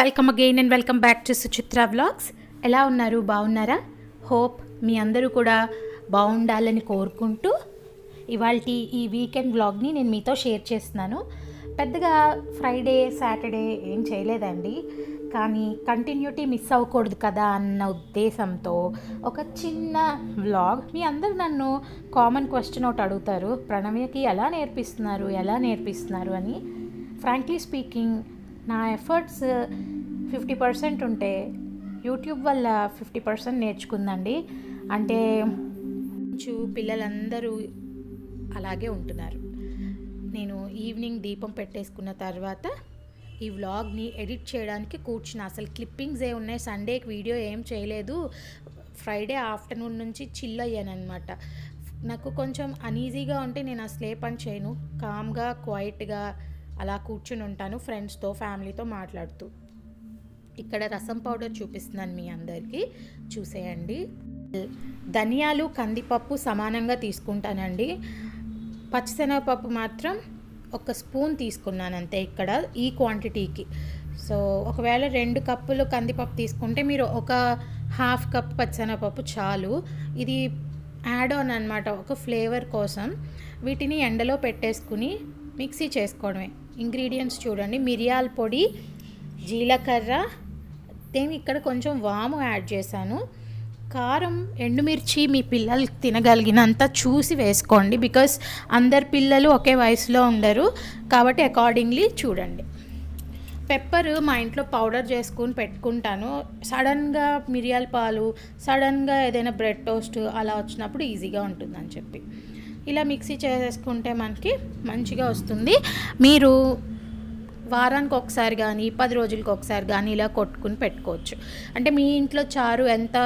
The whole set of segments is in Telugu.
Welcome again and welcome back to Suchitra vlogs ఎలా ఉన్నారు? బాగున్నారా? హోప్ మీ అందరూ కూడా బాగుండాలని కోరుకుంటూ ఇవాళ ఈ వీకెండ్ వ్లాగ్ని నేను మీతో షేర్ చేస్తున్నాను. పెద్దగా ఫ్రైడే సాటర్డే ఏం చేయలేదండి. కానీ కంటిన్యూటీ మిస్ అవ్వకూడదు కదా అన్న ఉద్దేశంతో ఒక చిన్న వ్లాగ్ మీ అందరూ నన్ను కామన్ క్వశ్చన్ ఒకటి అడుగుతారు. ప్రణవ్యకి ఎలా నేర్పిస్తున్నారు? ఎలా నేర్పిస్తున్నారు అని? ఫ్రాంక్లీ స్పీకింగ్ నా ఎఫర్ట్స్ ఫిఫ్టీ పర్సెంట్ ఉంటే యూట్యూబ్ వల్ల ఫిఫ్టీ పర్సెంట్ నేర్చుకుందండి. అంటే కొంచెం పిల్లలందరూ అలాగే ఉంటున్నారు. నేను ఈవినింగ్ దీపం పెట్టేసుకున్న తర్వాత ఈ వ్లాగ్ని ఎడిట్ చేయడానికి కూర్చున్నా. అసలు క్లిప్పింగ్స్ ఏ ఉన్నాయి? సండేకి వీడియో ఏం చేయలేదు. ఫ్రైడే ఆఫ్టర్నూన్ నుంచి చిల్ అయ్యాను అనమాట నాకు కొంచెం అనీజీగా ఉంటే నేను అసలు ఏ పని చేయను. కామ్గా క్వైట్గా అలా కూర్చుని ఉంటాను ఫ్రెండ్స్తో ఫ్యామిలీతో మాట్లాడుతూ. ఇక్కడ రసం పౌడర్ చూపిస్తున్నాను మీ అందరికీ. చూసేయండి. ధనియాలు కందిపప్పు సమానంగా తీసుకుంటానండి. పచ్చిశనగపప్పు మాత్రం ఒక స్పూన్ తీసుకున్నాను అంతే ఇక్కడ ఈ క్వాంటిటీకి సో ఒకవేళ రెండు కప్పులు కందిపప్పు తీసుకుంటే మీరు ఒక హాఫ్ కప్ పచ్చిశనగపప్పు చాలు. ఇది యాడ్ ఆన్ అనమాట ఒక ఫ్లేవర్ కోసం. వీటిని ఎండలో పెట్టేసుకుని మిక్సీ చేసుకోవడమే. ఇంగ్రీడియంట్స్ చూడండి. మిరియాల పొడి జీలకర్ర నేను ఇక్కడ కొంచెం వాము యాడ్ చేశాను. కారం ఎండుమిర్చి మీ పిల్లలు తినగలిగినంత చూసి వేసుకోండి. బికాస్ అందరు పిల్లలు ఒకే వయసులో ఉండరు. కాబట్టి అకార్డింగ్లీ చూడండి. పెప్పర్ మా ఇంట్లో పౌడర్ చేసుకుని పెట్టుకుంటాను. సడన్గా మిరియాల పాలు సడన్గా ఏదైనా బ్రెడ్ టోస్ట్ అలా వచ్చినప్పుడు ఈజీగా ఉంటుందని చెప్పి. ఇలా మిక్సీ చేసుకుంటే మనకి మంచిగా వస్తుంది. మీరు వారానికి ఒకసారి కానీ పది రోజులకి ఒకసారి కానీ ఇలా కొట్టుకుని పెట్టుకోవచ్చు. అంటే మీ ఇంట్లో చారు ఎంత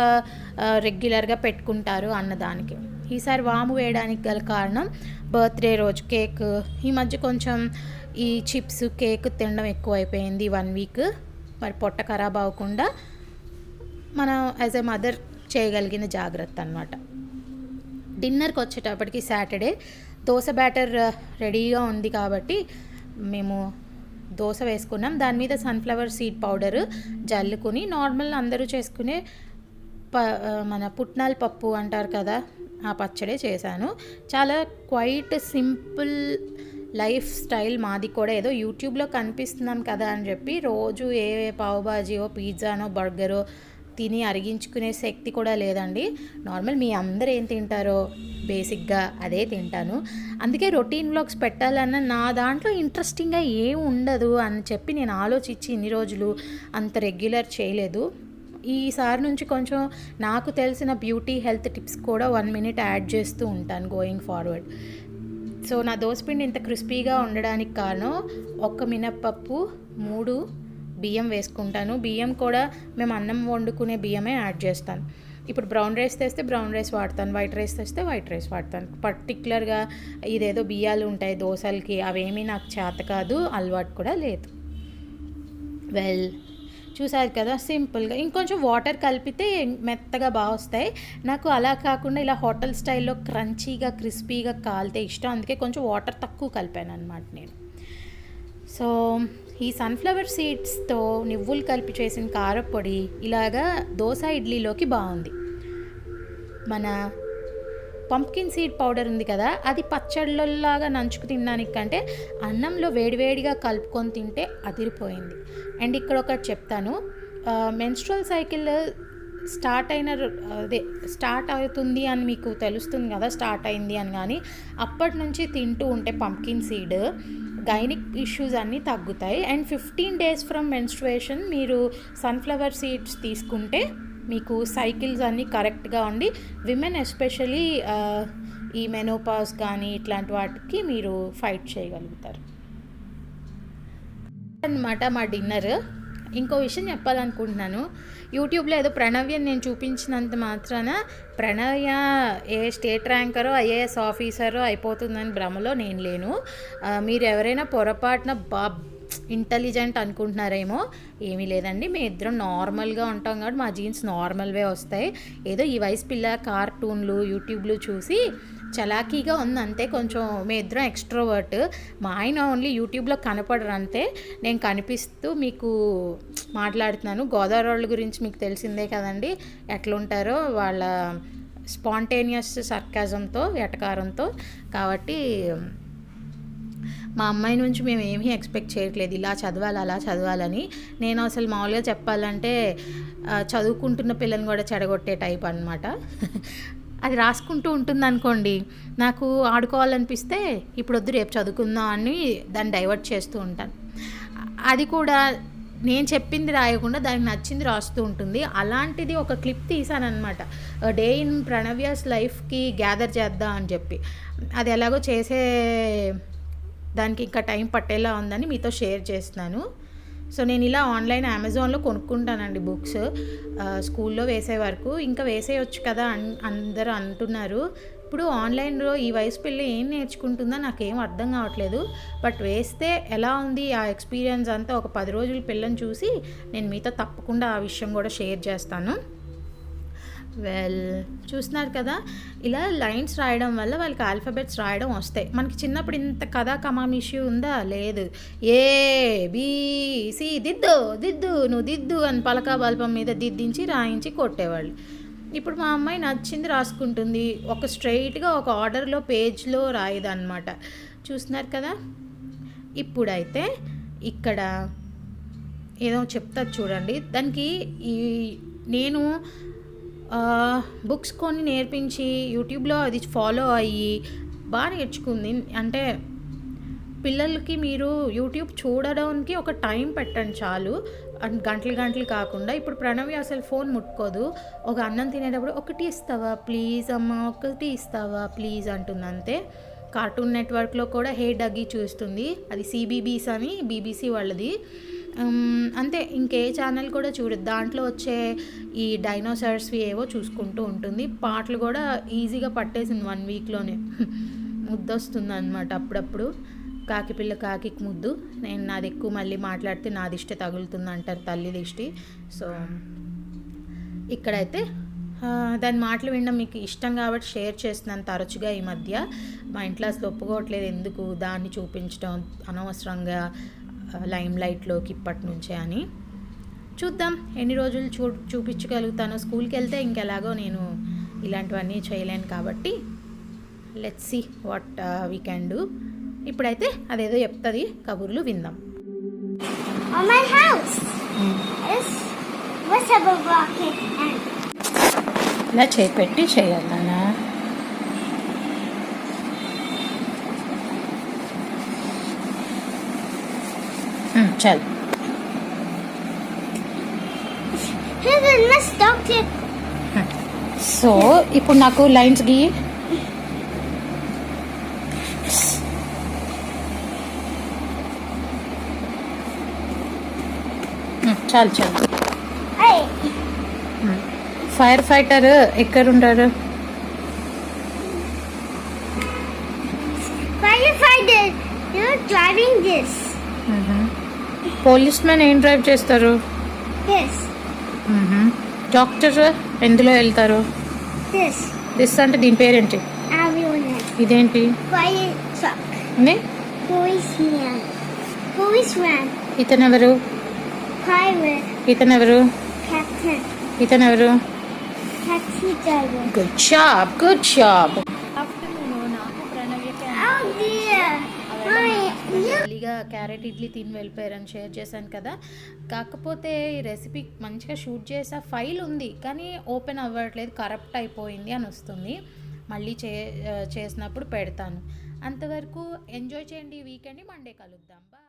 రెగ్యులర్గా పెట్టుకుంటారు అన్నదానికి. ఈసారి వాము వేయడానికి గల కారణం బర్త్డే రోజు కేక్. ఈ మధ్య కొంచెం ఈ చిప్స్ కేక్ తినడం ఎక్కువైపోయింది వన్ వీక్. మరి పొట్ట ఖరాబ్ అవ్వకుండా మనం యాజ్ ఎ మదర్ చేయగలిగిన జాగ్రత్త అనమాట డిన్నర్కి వచ్చేటప్పటికి సాటర్డే. దోశ బ్యాటర్ రెడీగా ఉంది కాబట్టి మేము దోశ వేసుకున్నాం. దాని మీద సన్ఫ్లవర్ సీడ్ పౌడర్ జల్లుకుని నార్మల్ అందరూ చేసుకునే ప మన పుట్నాల పప్పు అంటారు కదా ఆ పచ్చడే చేశాను. చాలా క్వైట్ సింపుల్ లైఫ్ స్టైల్ మాది కూడా. ఏదో యూట్యూబ్లో కనిపిస్తున్నాం కదా అని చెప్పి రోజు ఏ పావుబాజీయో పిజ్జానో బర్గరో తిని అరిగించుకునే శక్తి కూడా లేదండి. నార్మల్ మీ అందరు ఏం తింటారో బేసిక్గా అదే తింటాను. అందుకే రొటీన్ బ్లాగ్స్ పెట్టాలన్న నా దాంట్లో ఇంట్రెస్టింగ్గా ఏం ఉండదు అని చెప్పి నేను ఆలోచించి ఇన్ని రోజులు అంత రెగ్యులర్ చేయలేదు. ఈసారి నుంచి కొంచెం నాకు తెలిసిన బ్యూటీ హెల్త్ టిప్స్ కూడా వన్ మినిట్ యాడ్ చేస్తూ ఉంటాను గోయింగ్ ఫార్వర్డ్. సో నా దోసపిండి ఇంత క్రిస్పీగా ఉండడానికి కారణం ఒక్క మినప్పప్పు మూడు బియ్యం వేసుకుంటాను. బియ్యం కూడా మేము అన్నం వండుకునే బియ్యమే యాడ్ చేస్తాను. ఇప్పుడు బ్రౌన్ రైస్ తెస్తే బ్రౌన్ రైస్ వాడతాను. వైట్ రైస్ తెస్తే వైట్ రైస్ వాడతాను. పర్టికులర్గా ఇదేదో బియ్యాలు ఉంటాయి దోశలకి అవేమీ నాకు చేత కాదు అలవాటు కూడా లేదు. వెల్ చూసారు కదా సింపుల్గా ఇంకొంచెం వాటర్ కలిపితే మెత్తగా బాగా వస్తాయి. నాకు అలా కాకుండా ఇలా హోటల్ స్టైల్లో క్రంచీగా క్రిస్పీగా కాలితే ఇష్టం. అందుకే కొంచెం వాటర్ తక్కువ కలిపాను అనమాట నేను. సో ఈ సన్ఫ్లవర్ సీడ్స్తో నువ్వులు కలిపి చేసిన కారపొడి ఇలాగా దోశ ఇడ్లీలోకి బాగుంది. మన పంప్కిన్ సీడ్ పౌడర్ ఉంది కదా అది పచ్చళ్ళలాగా నంచుకు తినడానికి కంటే అన్నంలో వేడివేడిగా కలుపుకొని తింటే అదిరిపోయింది. అండ్ ఇక్కడ ఒకటి చెప్తాను మెన్స్ట్రల్ సైకిల్ స్టార్ట్ అయిన అదే స్టార్ట్ అవుతుంది అని మీకు తెలుస్తుంది కదా స్టార్ట్ అయింది అని కానీ అప్పటి నుంచి తింటూ ఉంటే పంప్కిన్ సీడ్ గైనిక్ ఇష్యూస్ అన్నీ తగ్గుతాయి. And fifteen days from menstruation మీరు సన్ఫ్లవర్ సీడ్స్ తీసుకుంటే మీకు సైకిల్స్ అన్నీ కరెక్ట్గా ఉండి విమెన్ ఎస్పెషలీ ఈ మెనోపాస్ కానీ ఇట్లాంటి వాటికి మీరు ఫైట్ చేయగలుగుతారు. అనమాట మా డిన్నర్ ఇంకో విషయం చెప్పాలనుకుంటున్నాను. యూట్యూబ్లో ఏదో ప్రణవ్యని నేను చూపించినంత మాత్రాన ప్రణవ్య ఏ స్టేట్ ర్యాంకరో ఐఏఎస్ ఆఫీసరో అయిపోతుందని భ్రమలో నేను లేను. మీరు ఎవరైనా పొరపాటున బా ఇంటెలిజెంట్ అనుకుంటున్నారేమో ఏమీ లేదండి. మేము ఇద్దరం నార్మల్గా ఉంటాం కాబట్టి మా జీన్స్ నార్మల్వే వస్తాయి. ఏదో ఈ వయసు పిల్ల కార్టూన్లు యూట్యూబ్లు చూసి చలాకీగా ఉంది. అంతే కొంచెం మీ ఇద్దరం ఎక్స్ట్రోవర్ట్ మా ఆయన ఓన్లీ యూట్యూబ్లో కనపడరు అంతే. నేను కనిపిస్తూ మీకు మాట్లాడుతున్నాను. గోదావరి వాళ్ళ గురించి మీకు తెలిసిందే కదండి. ఎట్లుంటారో వాళ్ళ స్పాంటేనియస్ సర్కాజంతో ఎటకారంతో. కాబట్టి మా అమ్మాయి నుంచి మేము ఏమీ ఎక్స్పెక్ట్ చేయట్లేదు. ఇలా చదవాలి అలా చదవాలని. నేను అసలు మామూలుగా చెప్పాలంటే చదువుకుంటున్న పిల్లని కూడా చెడగొట్టే టైప్ అనమాట అది రాసుకుంటూ ఉంటుంది అనుకోండి నాకు ఆడుకోవాలనిపిస్తే ఇప్పుడు వద్దు రేపు చదువుకుందాం అని దాన్ని డైవర్ట్ చేస్తూ ఉంటాను. అది కూడా నేను చెప్పింది రాయకుండా దానికి నచ్చింది రాస్తూ ఉంటుంది. అలాంటిది ఒక క్లిప్ తీసానమాట డే ఇన్ ప్రణవ్యాస్ లైఫ్కి గ్యాదర్ చేద్దాం అని చెప్పి. అది ఎలాగో చేసే దానికి ఇంకా టైం పట్టేలా ఉందని మీతో షేర్ చేస్తున్నాను. సో నేను ఇలా ఆన్లైన్ అమెజాన్లో కొనుక్కుంటానండి బుక్స్. స్కూల్లో వేసే వరకు. ఇంకా వేసేయచ్చు కదా అన్ అందరూ అంటున్నారు. ఇప్పుడు ఆన్లైన్లో ఈ వయసు పిల్ల ఏం నేర్చుకుంటుందో నాకేం అర్థం కావట్లేదు. బట్ వేస్తే ఎలా ఉంది ఆ ఎక్స్పీరియన్స్ అంతా ఒక పది రోజుల పిల్లని చూసి నేను మీతో తప్పకుండా ఆ విషయం కూడా షేర్ చేస్తాను. వెల్ చూస్తున్నారు కదా? ఇలా లైన్స్ రాయడం వల్ల వాళ్ళకి ఆల్ఫాబెట్స్ రాయడం వస్తాయి. మనకి చిన్నప్పుడు ఇంత కథా కమాం ఇష్యూ ఉందా? లేదు. ఏ బీసీ దిద్దు దిద్దు నువ్వు దిద్దు అని పలక బల్పం మీద దిద్దించి రాయించి కొట్టేవాళ్ళు. ఇప్పుడు మా అమ్మాయి నచ్చింది రాసుకుంటుంది. ఒక స్ట్రైట్గా ఒక ఆర్డర్లో పేజ్లో రాయదన్నమాట. చూస్తున్నారు కదా? ఇప్పుడైతే ఇక్కడ ఏదో చెప్తారు చూడండి. దానికి ఈ నేను బుక్స్ కొని నేర్పించి యూట్యూబ్లో అది ఫాలో అయ్యి బాగా నేర్చుకుంది. అంటే పిల్లలకి మీరు యూట్యూబ్ చూడడానికి ఒక టైం పెట్టండి చాలు. అండ్ గంటలు గంటలు కాకుండా ఇప్పుడు ప్రణవి అసలు ఫోన్ ముట్టుకోదు. ఒక అన్నం తినేటప్పుడు ఒకటి ఇస్తావా? ప్లీజ్ అమ్మ ఒకటి ఇస్తావా? ప్లీజ్ అంటుంది అంతే. కార్టూన్ నెట్వర్క్లో కూడా హే డగ్గి చూస్తుంది. అది సిబీబీస్ అని బీబీసీ వాళ్ళది. అంతే ఇంకే ఛానల్ కూడా చూడదు దాంట్లో వచ్చే ఈ డైనోసార్స్వి ఏవో చూసుకుంటూ ఉంటుంది. పాటలు కూడా ఈజీగా పట్టేసింది వన్ వీక్లోనే ముద్దొస్తుంది అనమాట అప్పుడప్పుడు. కాకిపిల్ల కాకి ముద్దు. నేను నాది ఎక్కువ మళ్ళీ మాట్లాడితే నా దిష్టి తగులుతుంది అంటారు తల్లి దిష్టి. సో ఇక్కడైతే దాని మాటలు వినడం మీకు ఇష్టం కాబట్టి షేర్ చేస్తున్నాను తరచుగా ఈ మధ్య. మా ఇంట్లో అసలు ఒప్పుకోవట్లేదు ఎందుకు దాన్ని చూపించడం అనవసరంగా. లైమ్ లైట్లోకి ఇప్పటి నుంచే అని. చూద్దాం ఎన్ని రోజులు చూ చూపించగలుగుతానో. స్కూల్కి వెళ్తే ఇంకెలాగో నేను ఇలాంటివన్నీ చేయలేను కాబట్టి let's see what we can do ఇప్పుడైతే అదేదో చెప్తుంది కబుర్లు విందాం. On my house chill. So ఇప్పుడు నాకు లైన్స్ గీ చాలు చాలు. ఫైర్ ఫైటర్ ఎక్కడుంటారు? ఫైర్ ఫైటర్ డ్రైవింగ్ చేస్ పోలీస్ మ్యాన్ ఏం డ్రైవ్ చేస్తారు? డాక్టర్ ఎందులో వెళ్తారు? దిస్ అంటే దీని పేరేంటి? ఇదేంటి? Fire truck, ఇది? policeman, policeman, ఇతను ఎవరు? You క్యారెట్ ఇడ్లీ తిని వెళ్ళిపోయారని షేర్ చేశాను కదా. కాకపోతే ఈ రెసిపీ మంచిగా షూట్ చేసా ఫైల్ ఉంది కానీ ఓపెన్ అవ్వట్లేదు కరప్ట్ అయిపోయింది అని వస్తుంది. మళ్ళీ చే చేసినప్పుడు పెడతాను. అంతవరకు ఎంజాయ్ చేయండి ఈ వీకెండ్ మండే కలుద్దాం. బా